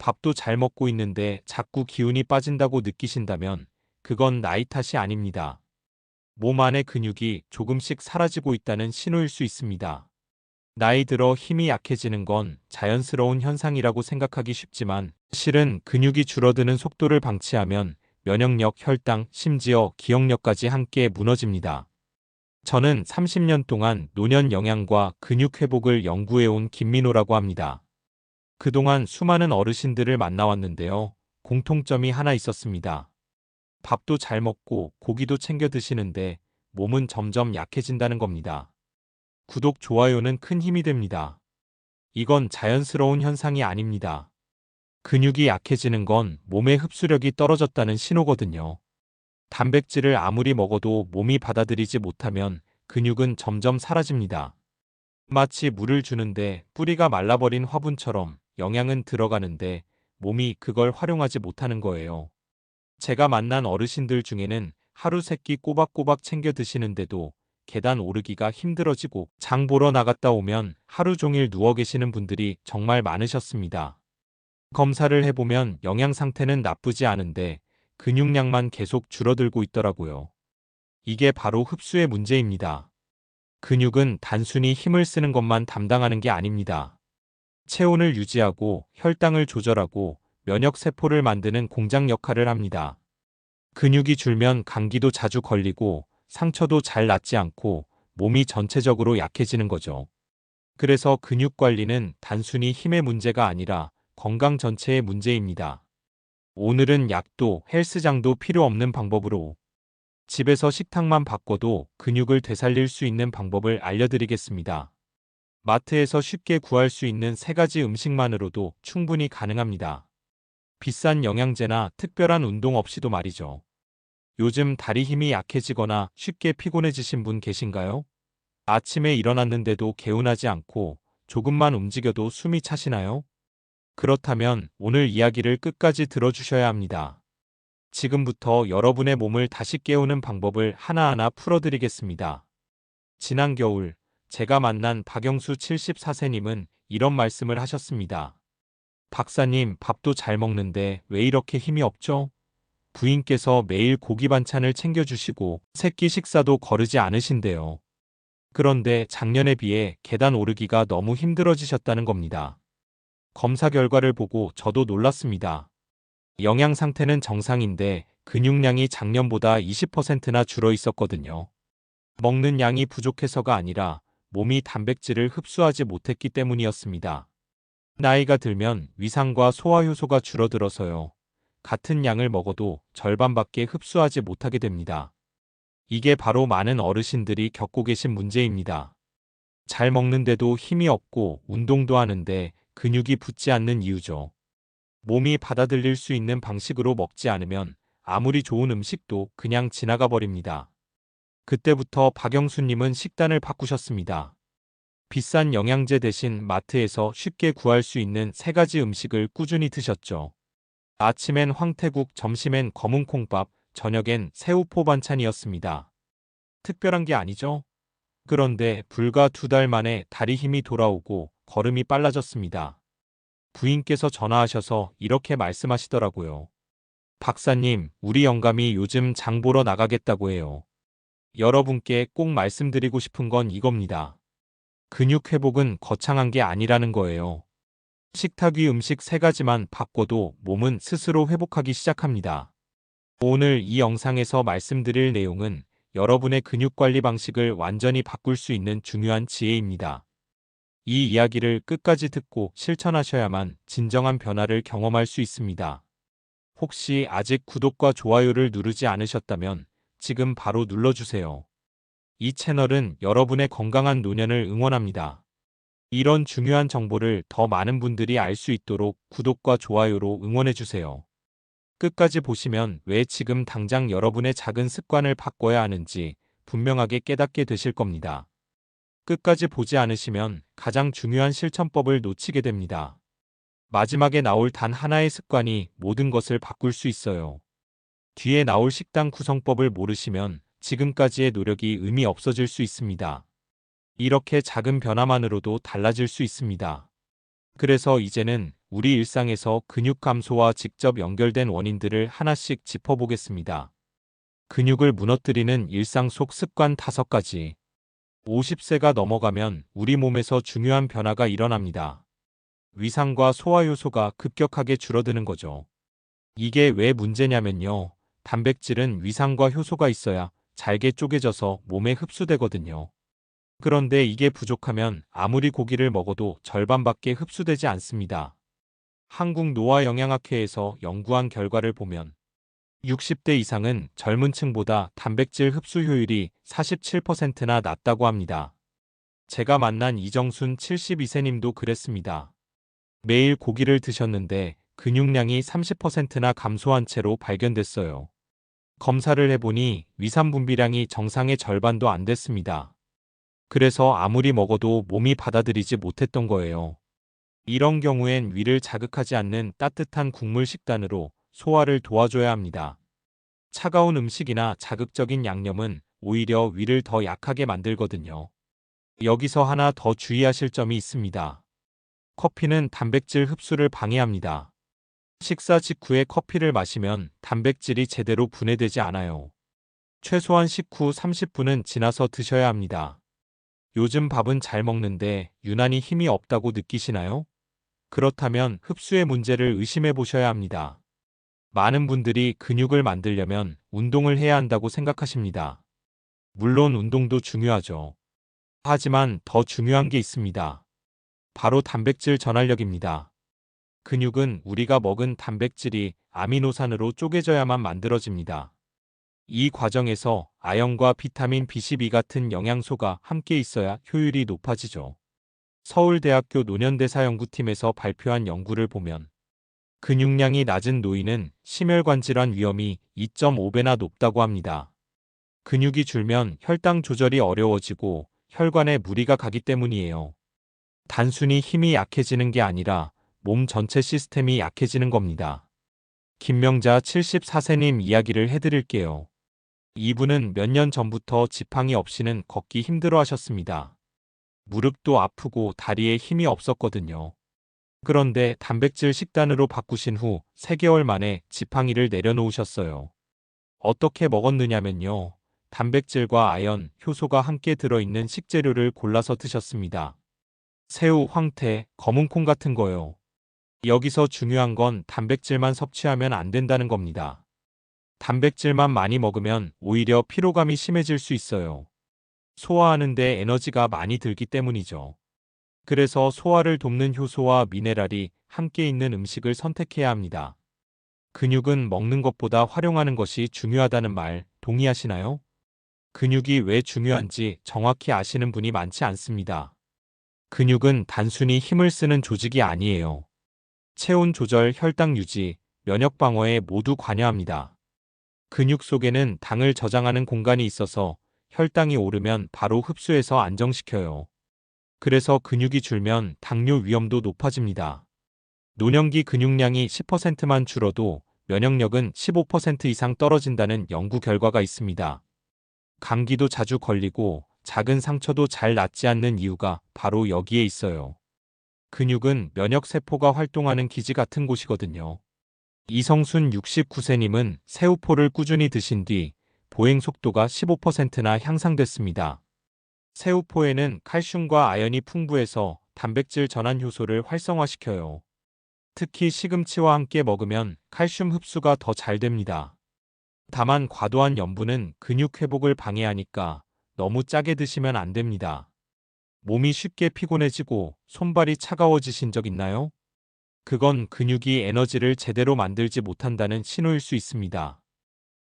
밥도 잘 먹고 있는데 자꾸 기운이 빠진다고 느끼신다면 그건 나이 탓이 아닙니다. 몸 안의 근육이 조금씩 사라지고 있다는 신호일 수 있습니다. 나이 들어 힘이 약해지는 건 자연스러운 현상이라고 생각하기 쉽지만 실은 근육이 줄어드는 속도를 방치하면 면역력, 혈당, 심지어 기억력까지 함께 무너집니다. 저는 30년 동안 노년 영양과 근육 회복을 연구해온 김민호라고 합니다. 그동안 수많은 어르신들을 만나왔는데요. 공통점이 하나 있었습니다. 밥도 잘 먹고 고기도 챙겨 드시는데 몸은 점점 약해진다는 겁니다. 구독, 좋아요는 큰 힘이 됩니다. 이건 자연스러운 현상이 아닙니다. 근육이 약해지는 건 몸의 흡수력이 떨어졌다는 신호거든요. 단백질을 아무리 먹어도 몸이 받아들이지 못하면 근육은 점점 사라집니다. 마치 물을 주는데 뿌리가 말라버린 화분처럼 영양은 들어가는데 몸이 그걸 활용하지 못하는 거예요. 제가 만난 어르신들 중에는 하루 세 끼 꼬박꼬박 챙겨 드시는데도 계단 오르기가 힘들어지고 장 보러 나갔다 오면 하루 종일 누워 계시는 분들이 정말 많으셨습니다. 검사를 해보면 영양 상태는 나쁘지 않은데 근육량만 계속 줄어들고 있더라고요. 이게 바로 흡수의 문제입니다. 근육은 단순히 힘을 쓰는 것만 담당하는 게 아닙니다. 체온을 유지하고 혈당을 조절하고 면역 세포를 만드는 공장 역할을 합니다. 근육이 줄면 감기도 자주 걸리고 상처도 잘 낫지 않고 몸이 전체적으로 약해지는 거죠. 그래서 근육 관리는 단순히 힘의 문제가 아니라 건강 전체의 문제입니다. 오늘은 약도 헬스장도 필요 없는 방법으로 집에서 식탁만 바꿔도 근육을 되살릴 수 있는 방법을 알려드리겠습니다. 마트에서 쉽게 구할 수 있는 세 가지 음식만으로도 충분히 가능합니다. 비싼 영양제나 특별한 운동 없이도 말이죠. 요즘 다리 힘이 약해지거나 쉽게 피곤해지신 분 계신가요? 아침에 일어났는데도 개운하지 않고 조금만 움직여도 숨이 차시나요? 그렇다면 오늘 이야기를 끝까지 들어주셔야 합니다. 지금부터 여러분의 몸을 다시 깨우는 방법을 하나하나 풀어드리겠습니다. 지난 겨울 제가 만난 박영수 74세님은 이런 말씀을 하셨습니다. 박사님, 밥도 잘 먹는데 왜 이렇게 힘이 없죠? 부인께서 매일 고기 반찬을 챙겨주시고 새끼 식사도 거르지 않으신대요. 그런데 작년에 비해 계단 오르기가 너무 힘들어지셨다는 겁니다. 검사 결과를 보고 저도 놀랐습니다. 영양 상태는 정상인데 근육량이 작년보다 20%나 줄어 있었거든요. 먹는 양이 부족해서가 아니라 몸이 단백질을 흡수하지 못했기 때문이었습니다. 나이가 들면 위상과 소화 효소가 줄어들어서요. 같은 양을 먹어도 절반밖에 흡수하지 못하게 됩니다. 이게 바로 많은 어르신들이 겪고 계신 문제입니다. 잘 먹는데도 힘이 없고 운동도 하는데 근육이 붙지 않는 이유죠. 몸이 받아들일 수 있는 방식으로 먹지 않으면 아무리 좋은 음식도 그냥 지나가 버립니다. 그때부터 박영수님은 식단을 바꾸셨습니다. 비싼 영양제 대신 마트에서 쉽게 구할 수 있는 세 가지 음식을 꾸준히 드셨죠. 아침엔 황태국, 점심엔 검은 콩밥, 저녁엔 새우포 반찬이었습니다. 특별한 게 아니죠? 그런데 불과 두 달 만에 다리 힘이 돌아오고 걸음이 빨라졌습니다. 부인께서 전화하셔서 이렇게 말씀하시더라고요. 박사님, 우리 영감이 요즘 장 보러 나가겠다고 해요. 여러분께 꼭 말씀드리고 싶은 건 이겁니다. 근육 회복은 거창한 게 아니라는 거예요. 식탁 위 음식 세 가지만 바꿔도 몸은 스스로 회복하기 시작합니다. 오늘 이 영상에서 말씀드릴 내용은 여러분의 근육 관리 방식을 완전히 바꿀 수 있는 중요한 지혜입니다. 이 이야기를 끝까지 듣고 실천하셔야만 진정한 변화를 경험할 수 있습니다. 혹시 아직 구독과 좋아요를 누르지 않으셨다면 지금 바로 눌러주세요. 이 채널은 여러분의 건강한 노년을 응원합니다. 이런 중요한 정보를 더 많은 분들이 알 수 있도록 구독과 좋아요로 응원해주세요. 끝까지 보시면 왜 지금 당장 여러분의 작은 습관을 바꿔야 하는지 분명하게 깨닫게 되실 겁니다. 끝까지 보지 않으시면 가장 중요한 실천법을 놓치게 됩니다. 마지막에 나올 단 하나의 습관이 모든 것을 바꿀 수 있어요. 뒤에 나올 식단 구성법을 모르시면 지금까지의 노력이 의미 없어질 수 있습니다. 이렇게 작은 변화만으로도 달라질 수 있습니다. 그래서 이제는 우리 일상에서 근육 감소와 직접 연결된 원인들을 하나씩 짚어보겠습니다. 근육을 무너뜨리는 일상 속 습관 5가지. 50세가 넘어가면 우리 몸에서 중요한 변화가 일어납니다. 위상과 소화 요소가 급격하게 줄어드는 거죠. 이게 왜 문제냐면요. 단백질은 위상과 효소가 있어야 잘게 쪼개져서 몸에 흡수되거든요. 그런데 이게 부족하면 아무리 고기를 먹어도 절반밖에 흡수되지 않습니다. 한국 노화영양학회에서 연구한 결과를 보면 60대 이상은 젊은 층보다 단백질 흡수 효율이 47%나 낮다고 합니다. 제가 만난 이정순 72세님도 그랬습니다. 매일 고기를 드셨는데 근육량이 30%나 감소한 채로 발견됐어요. 검사를 해보니 위산 분비량이 정상의 절반도 안 됐습니다. 그래서 아무리 먹어도 몸이 받아들이지 못했던 거예요. 이런 경우엔 위를 자극하지 않는 따뜻한 국물 식단으로 소화를 도와줘야 합니다. 차가운 음식이나 자극적인 양념은 오히려 위를 더 약하게 만들거든요. 여기서 하나 더 주의하실 점이 있습니다. 커피는 단백질 흡수를 방해합니다. 식사 직후에 커피를 마시면 단백질이 제대로 분해되지 않아요. 최소한 식후 30분은 지나서 드셔야 합니다. 요즘 밥은 잘 먹는데 유난히 힘이 없다고 느끼시나요? 그렇다면 흡수의 문제를 의심해 보셔야 합니다. 많은 분들이 근육을 만들려면 운동을 해야 한다고 생각하십니다. 물론 운동도 중요하죠. 하지만 더 중요한 게 있습니다. 바로 단백질 전환력입니다. 근육은 우리가 먹은 단백질이 아미노산으로 쪼개져야만 만들어집니다. 이 과정에서 아연과 비타민 B12 같은 영양소가 함께 있어야 효율이 높아지죠. 서울대학교 노년대사 연구팀에서 발표한 연구를 보면 근육량이 낮은 노인은 심혈관 질환 위험이 2.5배나 높다고 합니다. 근육이 줄면 혈당 조절이 어려워지고 혈관에 무리가 가기 때문이에요. 단순히 힘이 약해지는 게 아니라 몸 전체 시스템이 약해지는 겁니다. 김명자 74세님 이야기를 해드릴게요. 이분은 몇 년 전부터 지팡이 없이는 걷기 힘들어 하셨습니다. 무릎도 아프고 다리에 힘이 없었거든요. 그런데 단백질 식단으로 바꾸신 후 3개월 만에 지팡이를 내려놓으셨어요. 어떻게 먹었느냐면요. 단백질과 아연, 효소가 함께 들어있는 식재료를 골라서 드셨습니다. 새우, 황태, 검은콩 같은 거요. 여기서 중요한 건 단백질만 섭취하면 안 된다는 겁니다. 단백질만 많이 먹으면 오히려 피로감이 심해질 수 있어요. 소화하는데 에너지가 많이 들기 때문이죠. 그래서 소화를 돕는 효소와 미네랄이 함께 있는 음식을 선택해야 합니다. 근육은 먹는 것보다 활용하는 것이 중요하다는 말 동의하시나요? 근육이 왜 중요한지 정확히 아시는 분이 많지 않습니다. 근육은 단순히 힘을 쓰는 조직이 아니에요. 체온 조절, 혈당 유지, 면역 방어에 모두 관여합니다. 근육 속에는 당을 저장하는 공간이 있어서 혈당이 오르면 바로 흡수해서 안정시켜요. 그래서 근육이 줄면 당뇨 위험도 높아집니다. 노년기 근육량이 10%만 줄어도 면역력은 15% 이상 떨어진다는 연구 결과가 있습니다. 감기도 자주 걸리고 작은 상처도 잘 낫지 않는 이유가 바로 여기에 있어요. 근육은 면역세포가 활동하는 기지 같은 곳이거든요. 이성순 69세님은 새우포를 꾸준히 드신 뒤 보행 속도가 15%나 향상됐습니다. 새우포에는 칼슘과 아연이 풍부해서 단백질 전환 효소를 활성화시켜요. 특히 시금치와 함께 먹으면 칼슘 흡수가 더 잘 됩니다. 다만 과도한 염분은 근육 회복을 방해하니까 너무 짜게 드시면 안 됩니다. 몸이 쉽게 피곤해지고 손발이 차가워지신 적 있나요? 그건 근육이 에너지를 제대로 만들지 못한다는 신호일 수 있습니다.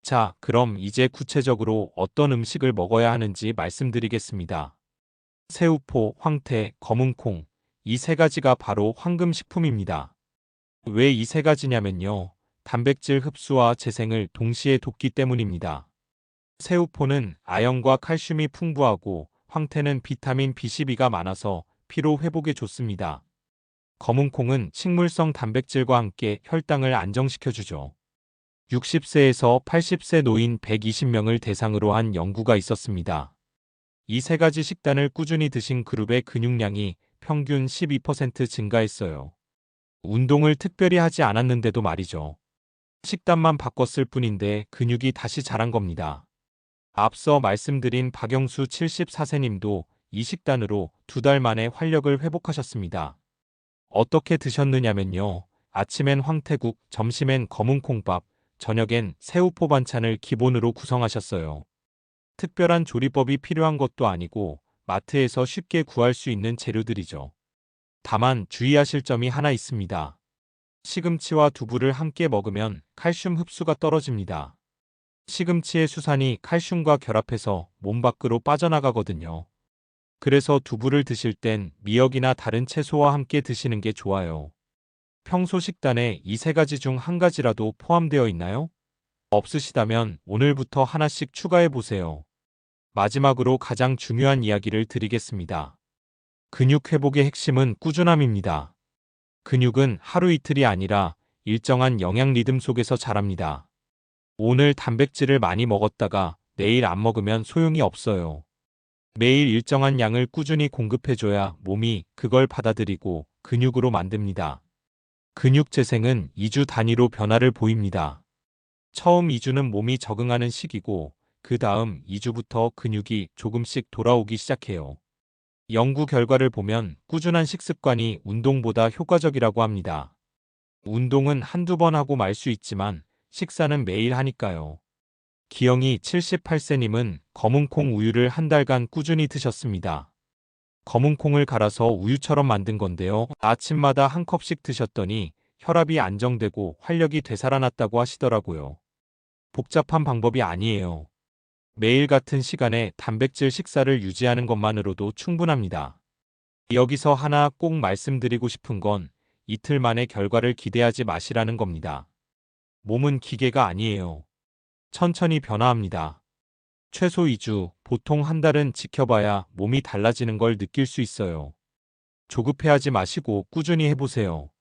자, 그럼 이제 구체적으로 어떤 음식을 먹어야 하는지 말씀드리겠습니다. 새우포, 황태, 검은콩, 이 세 가지가 바로 황금식품입니다. 왜 이 세 가지냐면요. 단백질 흡수와 재생을 동시에 돕기 때문입니다. 새우포는 아연과 칼슘이 풍부하고 황태는 비타민 B12가 많아서 피로 회복에 좋습니다. 검은콩은 식물성 단백질과 함께 혈당을 안정시켜주죠. 60세에서 80세 노인 120명을 대상으로 한 연구가 있었습니다. 이 세 가지 식단을 꾸준히 드신 그룹의 근육량이 평균 12% 증가했어요. 운동을 특별히 하지 않았는데도 말이죠. 식단만 바꿨을 뿐인데 근육이 다시 자란 겁니다. 앞서 말씀드린 박영수 74세님도 이 식단으로 두 달 만에 활력을 회복하셨습니다. 어떻게 드셨느냐면요. 아침엔 황태국, 점심엔 검은 콩밥, 저녁엔 새우포 반찬을 기본으로 구성하셨어요. 특별한 조리법이 필요한 것도 아니고 마트에서 쉽게 구할 수 있는 재료들이죠. 다만 주의하실 점이 하나 있습니다. 시금치와 두부를 함께 먹으면 칼슘 흡수가 떨어집니다. 시금치의 수산이 칼슘과 결합해서 몸 밖으로 빠져나가거든요. 그래서 두부를 드실 땐 미역이나 다른 채소와 함께 드시는 게 좋아요. 평소 식단에 이 세 가지 중 한 가지라도 포함되어 있나요? 없으시다면 오늘부터 하나씩 추가해 보세요. 마지막으로 가장 중요한 이야기를 드리겠습니다. 근육 회복의 핵심은 꾸준함입니다. 근육은 하루 이틀이 아니라 일정한 영양 리듬 속에서 자랍니다. 오늘 단백질을 많이 먹었다가 내일 안 먹으면 소용이 없어요. 매일 일정한 양을 꾸준히 공급해줘야 몸이 그걸 받아들이고 근육으로 만듭니다. 근육 재생은 2주 단위로 변화를 보입니다. 처음 2주는 몸이 적응하는 시기고 그 다음 2주부터 근육이 조금씩 돌아오기 시작해요. 연구 결과를 보면 꾸준한 식습관이 운동보다 효과적이라고 합니다. 운동은 한두 번 하고 말 수 있지만 식사는 매일 하니까요. 기영이 78세님은 검은콩 우유를 한 달간 꾸준히 드셨습니다. 검은콩을 갈아서 우유처럼 만든 건데요. 아침마다 한 컵씩 드셨더니 혈압이 안정되고 활력이 되살아났다고 하시더라고요. 복잡한 방법이 아니에요. 매일 같은 시간에 단백질 식사를 유지하는 것만으로도 충분합니다. 여기서 하나 꼭 말씀드리고 싶은 건 이틀 만에 결과를 기대하지 마시라는 겁니다. 몸은 기계가 아니에요. 천천히 변화합니다. 최소 2주, 보통 한 달은 지켜봐야 몸이 달라지는 걸 느낄 수 있어요. 조급해하지 마시고 꾸준히 해보세요.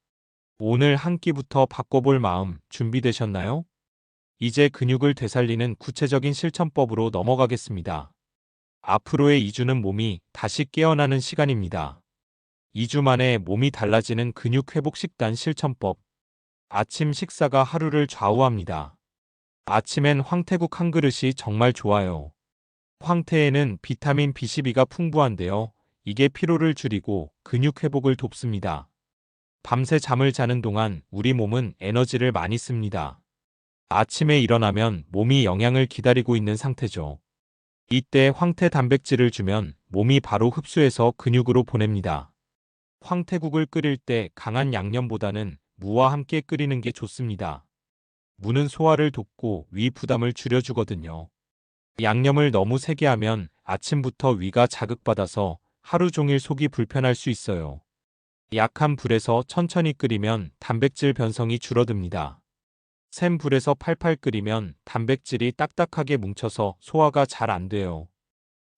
오늘 한 끼부터 바꿔볼 마음 준비되셨나요? 이제 근육을 되살리는 구체적인 실천법으로 넘어가겠습니다. 앞으로의 2주는 몸이 다시 깨어나는 시간입니다. 2주 만에 몸이 달라지는 근육 회복 식단 실천법. 아침 식사가 하루를 좌우합니다. 아침엔 황태국 한 그릇이 정말 좋아요. 황태에는 비타민 B12가 풍부한데요. 이게 피로를 줄이고 근육 회복을 돕습니다. 밤새 잠을 자는 동안 우리 몸은 에너지를 많이 씁니다. 아침에 일어나면 몸이 영양을 기다리고 있는 상태죠. 이때 황태 단백질을 주면 몸이 바로 흡수해서 근육으로 보냅니다. 황태국을 끓일 때 강한 양념보다는 무와 함께 끓이는 게 좋습니다. 무는 소화를 돕고 위 부담을 줄여주거든요. 양념을 너무 세게 하면 아침부터 위가 자극받아서 하루 종일 속이 불편할 수 있어요. 약한 불에서 천천히 끓이면 단백질 변성이 줄어듭니다. 센 불에서 팔팔 끓이면 단백질이 딱딱하게 뭉쳐서 소화가 잘 안 돼요.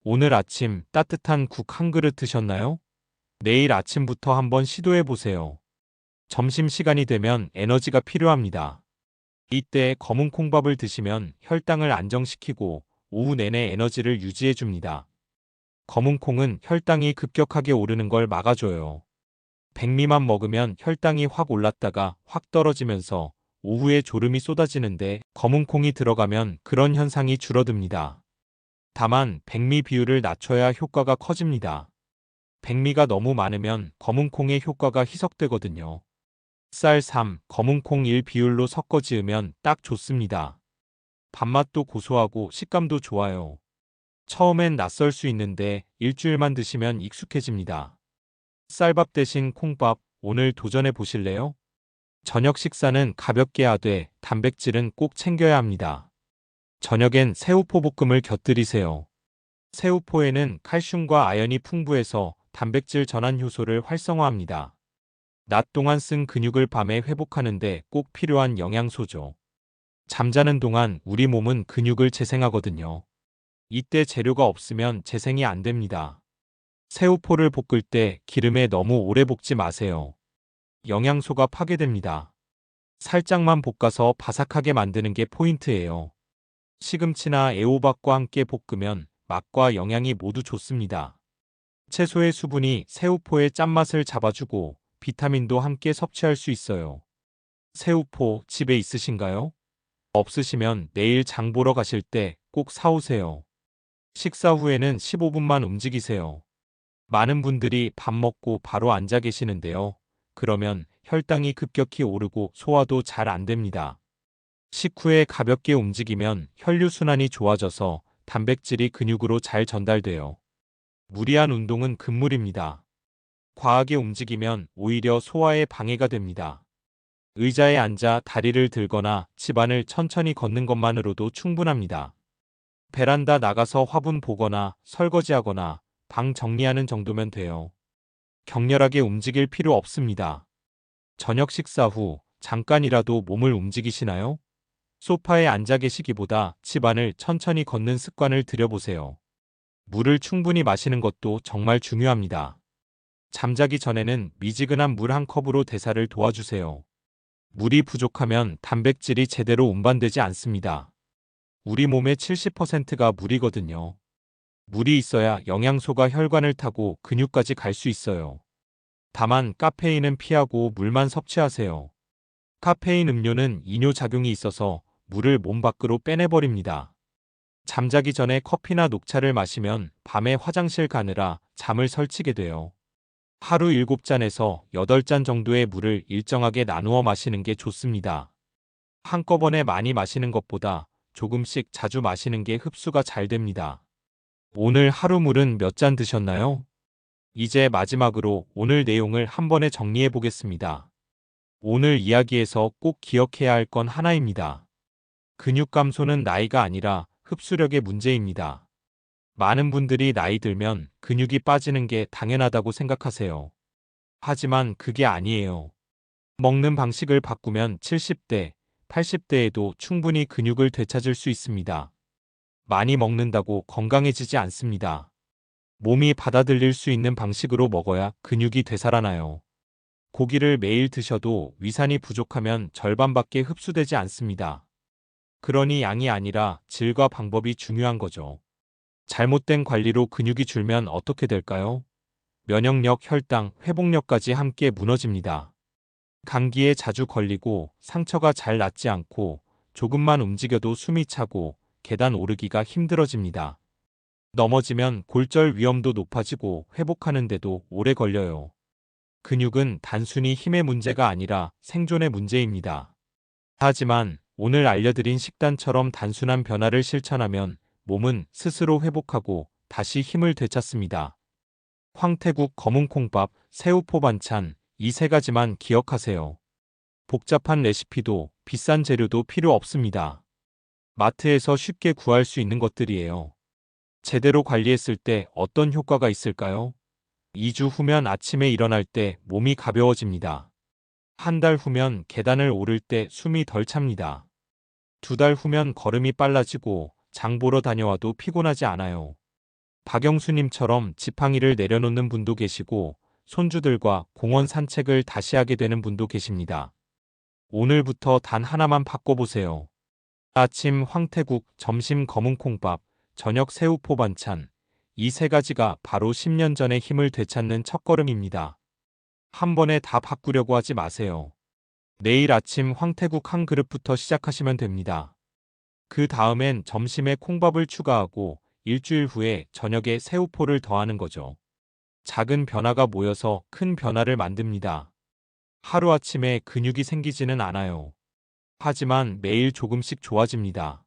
오늘 아침 따뜻한 국 한 그릇 드셨나요? 내일 아침부터 한번 시도해 보세요. 점심시간이 되면 에너지가 필요합니다. 이때 검은 콩밥을 드시면 혈당을 안정시키고 오후 내내 에너지를 유지해 줍니다. 검은 콩은 혈당이 급격하게 오르는 걸 막아줘요. 백미만 먹으면 혈당이 확 올랐다가 확 떨어지면서 오후에 졸음이 쏟아지는데 검은 콩이 들어가면 그런 현상이 줄어듭니다. 다만 백미 비율을 낮춰야 효과가 커집니다. 백미가 너무 많으면 검은 콩의 효과가 희석되거든요. 쌀 3, 검은 콩 1 비율로 섞어 지으면 딱 좋습니다. 밥맛도 고소하고 식감도 좋아요. 처음엔 낯설 수 있는데 일주일만 드시면 익숙해집니다. 쌀밥 대신 콩밥 오늘 도전해 보실래요? 저녁 식사는 가볍게 하되 단백질은 꼭 챙겨야 합니다. 저녁엔 새우포 볶음을 곁들이세요. 새우포에는 칼슘과 아연이 풍부해서 단백질 전환 효소를 활성화합니다. 낮 동안 쓴 근육을 밤에 회복하는데 꼭 필요한 영양소죠. 잠자는 동안 우리 몸은 근육을 재생하거든요. 이때 재료가 없으면 재생이 안 됩니다. 새우포를 볶을 때 기름에 너무 오래 볶지 마세요. 영양소가 파괴됩니다. 살짝만 볶아서 바삭하게 만드는 게 포인트예요. 시금치나 애호박과 함께 볶으면 맛과 영양이 모두 좋습니다. 채소의 수분이 새우포의 짠맛을 잡아주고 비타민도 함께 섭취할 수 있어요. 새우포 집에 있으신가요? 없으시면 내일 장 보러 가실 때 꼭 사오세요. 식사 후에는 15분만 움직이세요. 많은 분들이 밥 먹고 바로 앉아 계시는데요. 그러면 혈당이 급격히 오르고 소화도 잘 안 됩니다. 식후에 가볍게 움직이면 혈류순환이 좋아져서 단백질이 근육으로 잘 전달돼요. 무리한 운동은 금물입니다. 과하게 움직이면 오히려 소화에 방해가 됩니다. 의자에 앉아 다리를 들거나 집안을 천천히 걷는 것만으로도 충분합니다. 베란다 나가서 화분 보거나 설거지하거나 방 정리하는 정도면 돼요. 격렬하게 움직일 필요 없습니다. 저녁 식사 후 잠깐이라도 몸을 움직이시나요? 소파에 앉아 계시기보다 집안을 천천히 걷는 습관을 들여보세요. 물을 충분히 마시는 것도 정말 중요합니다. 잠자기 전에는 미지근한 물 한 컵으로 대사를 도와주세요. 물이 부족하면 단백질이 제대로 운반되지 않습니다. 우리 몸의 70%가 물이거든요. 물이 있어야 영양소가 혈관을 타고 근육까지 갈 수 있어요. 다만 카페인은 피하고 물만 섭취하세요. 카페인 음료는 이뇨 작용이 있어서 물을 몸 밖으로 빼내버립니다. 잠자기 전에 커피나 녹차를 마시면 밤에 화장실 가느라 잠을 설치게 돼요. 하루 7잔에서 8잔 정도의 물을 일정하게 나누어 마시는 게 좋습니다. 한꺼번에 많이 마시는 것보다 조금씩 자주 마시는 게 흡수가 잘 됩니다. 오늘 하루 물은 몇 잔 드셨나요? 이제 마지막으로 오늘 내용을 한 번에 정리해 보겠습니다. 오늘 이야기에서 꼭 기억해야 할 건 하나입니다. 근육 감소는 나이가 아니라 흡수력의 문제입니다. 많은 분들이 나이 들면 근육이 빠지는 게 당연하다고 생각하세요. 하지만 그게 아니에요. 먹는 방식을 바꾸면 70대, 80대에도 충분히 근육을 되찾을 수 있습니다. 많이 먹는다고 건강해지지 않습니다. 몸이 받아들일 수 있는 방식으로 먹어야 근육이 되살아나요. 고기를 매일 드셔도 위산이 부족하면 절반밖에 흡수되지 않습니다. 그러니 양이 아니라 질과 방법이 중요한 거죠. 잘못된 관리로 근육이 줄면 어떻게 될까요? 면역력, 혈당, 회복력까지 함께 무너집니다. 감기에 자주 걸리고 상처가 잘 낫지 않고 조금만 움직여도 숨이 차고 계단 오르기가 힘들어집니다. 넘어지면 골절 위험도 높아지고 회복하는데도 오래 걸려요. 근육은 단순히 힘의 문제가 아니라 생존의 문제입니다. 하지만 오늘 알려드린 식단처럼 단순한 변화를 실천하면 몸은 스스로 회복하고 다시 힘을 되찾습니다. 황태국 검은콩밥, 새우포 반찬, 이 세 가지만 기억하세요. 복잡한 레시피도 비싼 재료도 필요 없습니다. 마트에서 쉽게 구할 수 있는 것들이에요. 제대로 관리했을 때 어떤 효과가 있을까요? 2주 후면 아침에 일어날 때 몸이 가벼워집니다. 한 달 후면 계단을 오를 때 숨이 덜 찹니다. 두 달 후면 걸음이 빨라지고 장 보러 다녀와도 피곤하지 않아요. 박영수님처럼 지팡이를 내려놓는 분도 계시고 손주들과 공원 산책을 다시 하게 되는 분도 계십니다. 오늘부터 단 하나만 바꿔보세요. 아침 황태국, 점심 검은콩밥, 저녁 새우포 반찬. 이 세 가지가 바로 10년 전의 힘을 되찾는 첫걸음입니다. 한 번에 다 바꾸려고 하지 마세요. 내일 아침 황태국 한 그릇부터 시작하시면 됩니다. 그 다음엔 점심에 콩밥을 추가하고 일주일 후에 저녁에 새우포를 더하는 거죠. 작은 변화가 모여서 큰 변화를 만듭니다. 하루아침에 근육이 생기지는 않아요. 하지만 매일 조금씩 좋아집니다.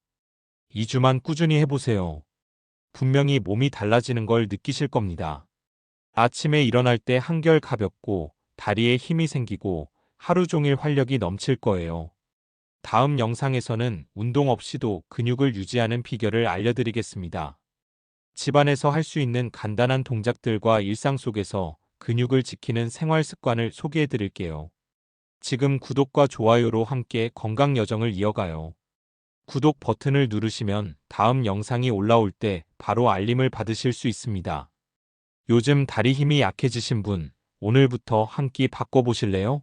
2주만 꾸준히 해보세요. 분명히 몸이 달라지는 걸 느끼실 겁니다. 아침에 일어날 때 한결 가볍고 다리에 힘이 생기고 하루 종일 활력이 넘칠 거예요. 다음 영상에서는 운동 없이도 근육을 유지하는 비결을 알려드리겠습니다. 집안에서 할 수 있는 간단한 동작들과 일상 속에서 근육을 지키는 생활 습관을 소개해 드릴게요. 지금 구독과 좋아요로 함께 건강 여정을 이어가요. 구독 버튼을 누르시면 다음 영상이 올라올 때 바로 알림을 받으실 수 있습니다. 요즘 다리 힘이 약해지신 분, 오늘부터 한 끼 바꿔보실래요?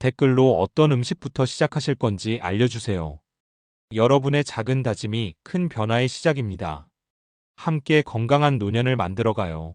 댓글로 어떤 음식부터 시작하실 건지 알려주세요. 여러분의 작은 다짐이 큰 변화의 시작입니다. 함께 건강한 노년을 만들어가요.